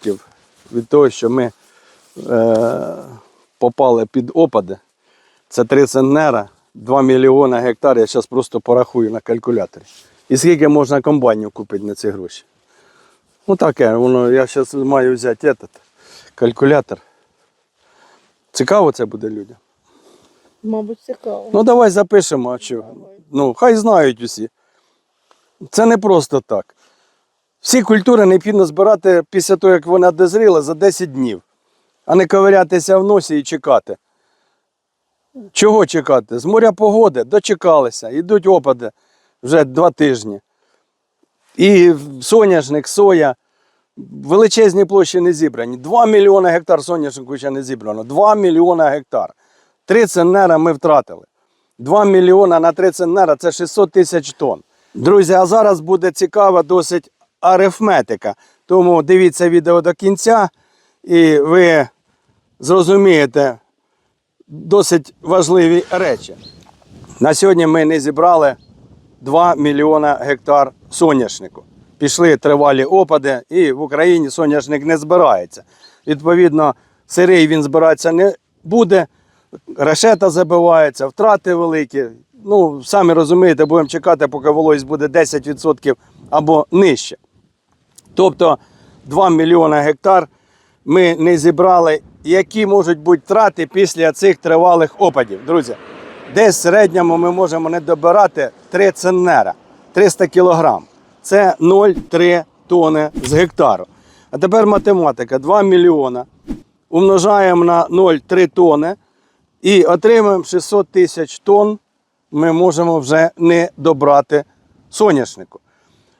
коштів від того, що ми е, попали під опади. Це 3 центнера, 2 мільйони гектар. Я зараз просто порахую на калькуляторі. І скільки можна комбайнів купити на ці гроші? Ну таке, воно, я зараз маю взяти этот, калькулятор. Цікаво це буде людям. Мабуть, цікаво. Ну давай запишемо, а що? Ну, хай знають усі. Це не просто так. Всі культури необхідно збирати після того, як вона дозріла, за 10 днів, а не ковирятися в носі і чекати. Чого чекати? З моря погоди дочекалися, йдуть опади вже два тижні. І соняшник, соя, величезні площі не зібрані. 2 мільйони гектар соняшнику ще не зібрано. 2 мільйони гектар. 3 центнера ми втратили. 2 мільйона на 3 центнера це 600 тисяч тонн. Друзі, а зараз буде цікава досить арифметика. Тому дивіться відео до кінця і ви зрозумієте досить важливі речі. На сьогодні ми не зібрали 2 мільйона гектар соняшнику. Пішли тривалі опади, і в Україні соняшник не збирається. Відповідно, сирий він збиратися не буде, решета забивається, втрати великі. Ну, самі розумієте, будемо чекати, поки вологість буде 10% або нижче. Тобто 2 мільйони гектар ми не зібрали. Які можуть бути втрати після цих тривалих опадів? Друзі, десь в середньому ми можемо не добирати 3 центнера, 300 кілограм. Це 0,3 тони з гектару. А тепер математика: 2 мільйона умножаємо на 0,3 тони і отримаємо 600 тисяч тонн. Ми можемо вже не добрати соняшнику.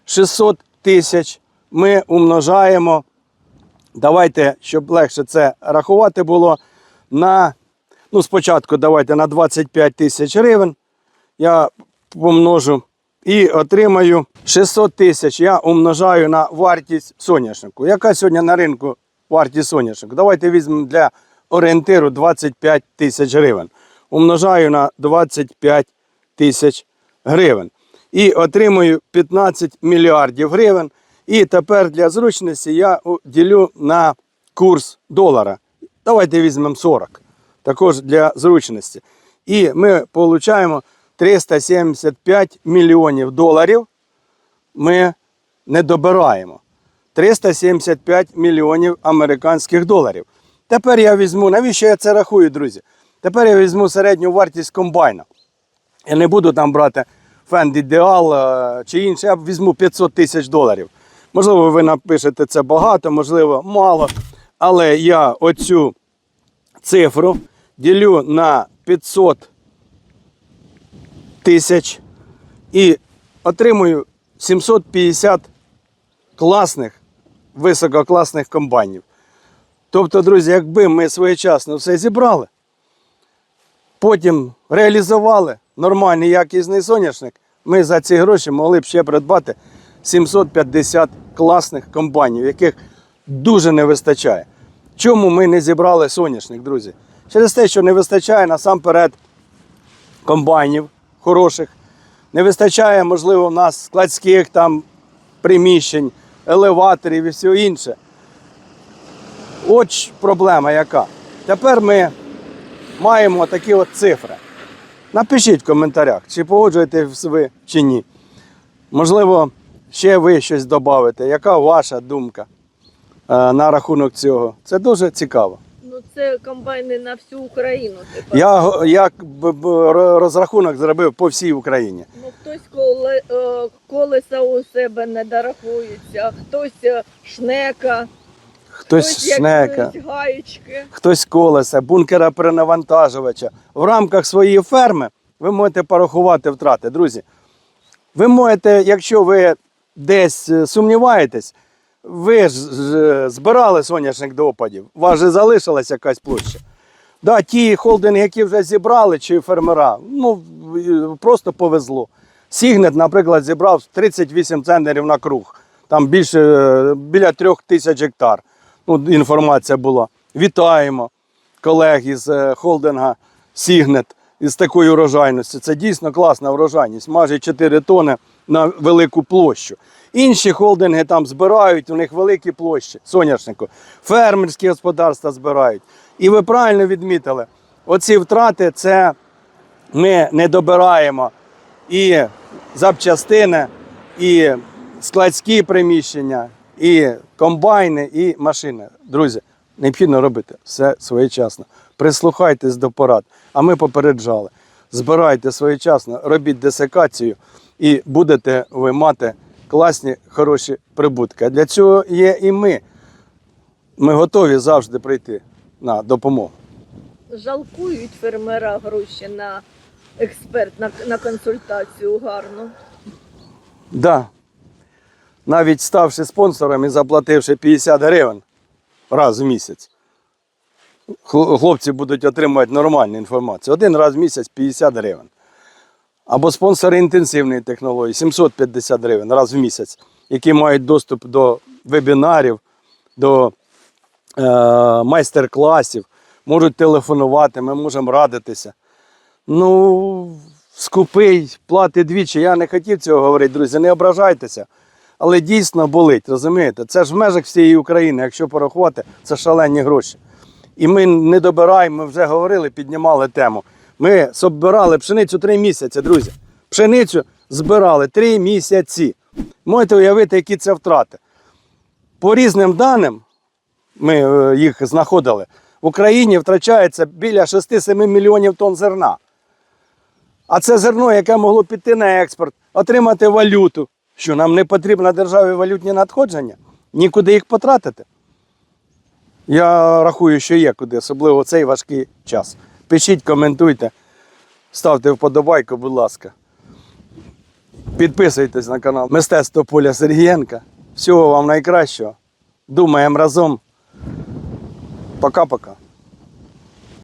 600 тисяч ми умножаємо. Давайте, щоб легше це рахувати було, на, ну, спочатку давайте на 25 тисяч гривень. Я помножу і отримаю 600 тисяч. Я умножаю на вартість соняшнику. Яка сьогодні на ринку вартість соняшнику? Давайте візьмемо для орієнтиру 25 тисяч гривень. Умножаю на 25 тисяч гривень. І отримую 15 мільярдів гривень. І тепер для зручності я ділю на курс долара. Давайте візьмемо 40. Також для зручності. І ми отримуємо 375 мільйонів доларів. Ми не добираємо. 375 мільйонів американських доларів. Тепер я візьму, навіщо я це рахую, друзі? Тепер я візьму середню вартість комбайна. Я не буду там брати Fend Ideal е, чи інше, я візьму 500 тисяч доларів. Можливо, ви напишете це багато, можливо, мало. Але я оцю цифру ділю на 500 тисяч і отримую 750 класних, висококласних комбайнів. Тобто, друзі, якби ми своєчасно все зібрали, потім реалізували нормальний якісний соняшник, ми за ці гроші могли б ще придбати 750 класних комбайнів, яких дуже не вистачає. Чому ми не зібрали соняшник, друзі? Через те, що не вистачає насамперед комбайнів хороших, не вистачає, можливо, в нас складських там приміщень, елеваторів і все інше. От проблема яка. Тепер ми маємо такі от цифри. Напишіть в коментарях, чи погоджуєтесь ви чи ні. Можливо, ще ви щось додавите. Яка ваша думка е, на рахунок цього? Це дуже цікаво. Ну це комбайни на всю Україну. Типу. Я б- розрахунок зробив по всій Україні. Ну хтось коле, е, колеса у себе не дорахується, хтось е, шнека, Хтось як шнека, гаєчки. хтось колеса, бункера перенавантажувача. В рамках своєї ферми ви можете порахувати втрати. Друзі, ви можете, якщо ви десь е, сумніваєтесь, ви ж збирали соняшник до опадів, у вас же залишилась якась площа. Да, ті холдинги, які вже зібрали, чи фермера, ну просто повезло. Сігнет, наприклад, зібрав 38 центнерів на круг. Там більше е, біля трьох тисяч гектар. Ну, інформація була. Вітаємо колег із е, холдинга Сігнет із такою урожайністю. Це дійсно класна урожайність, майже 4 тони на велику площу. Інші холдинги там збирають, у них великі площі соняшнику, фермерські господарства збирають. І ви правильно відмітили, оці втрати це ми не добираємо і запчастини, і складські приміщення, і комбайни, і машини. Друзі, необхідно робити все своєчасно. Прислухайтесь до порад. А ми попереджали. Збирайте своєчасно, робіть десикацію і будете ви мати класні, хороші прибутки. А для цього є і ми. Ми готові завжди прийти на допомогу. Жалкують фермера гроші на експерт, на, на консультацію гарну. Да. Навіть ставши спонсором і заплативши 50 гривень раз в місяць, хлопці будуть отримувати нормальну інформацію. Один раз в місяць 50 гривень. Або спонсори інтенсивної технології 750 гривень раз в місяць, які мають доступ до вебінарів, до е, майстер-класів, можуть телефонувати, ми можемо радитися. Ну, скупий, платить двічі. Я не хотів цього говорити, друзі, не ображайтеся. Але дійсно болить, розумієте? Це ж в межах всієї України, якщо порахувати, це шалені гроші. І ми не добираємо, ми вже говорили, піднімали тему. Ми збирали пшеницю три місяці, друзі. Пшеницю збирали три місяці. Можете уявити, які це втрати. По різним даним, ми е, їх знаходили, в Україні втрачається біля 6-7 мільйонів тонн зерна. А це зерно, яке могло піти на експорт, отримати валюту. Що нам не потрібно державі валютні надходження? Нікуди їх потратити. Я рахую, що є куди, особливо цей важкий час. Пишіть, коментуйте, ставте вподобайку, будь ласка. Підписуйтесь на канал Мистецтво Поля Сергієнка. Всього вам найкращого. Думаємо разом. Пока-пока.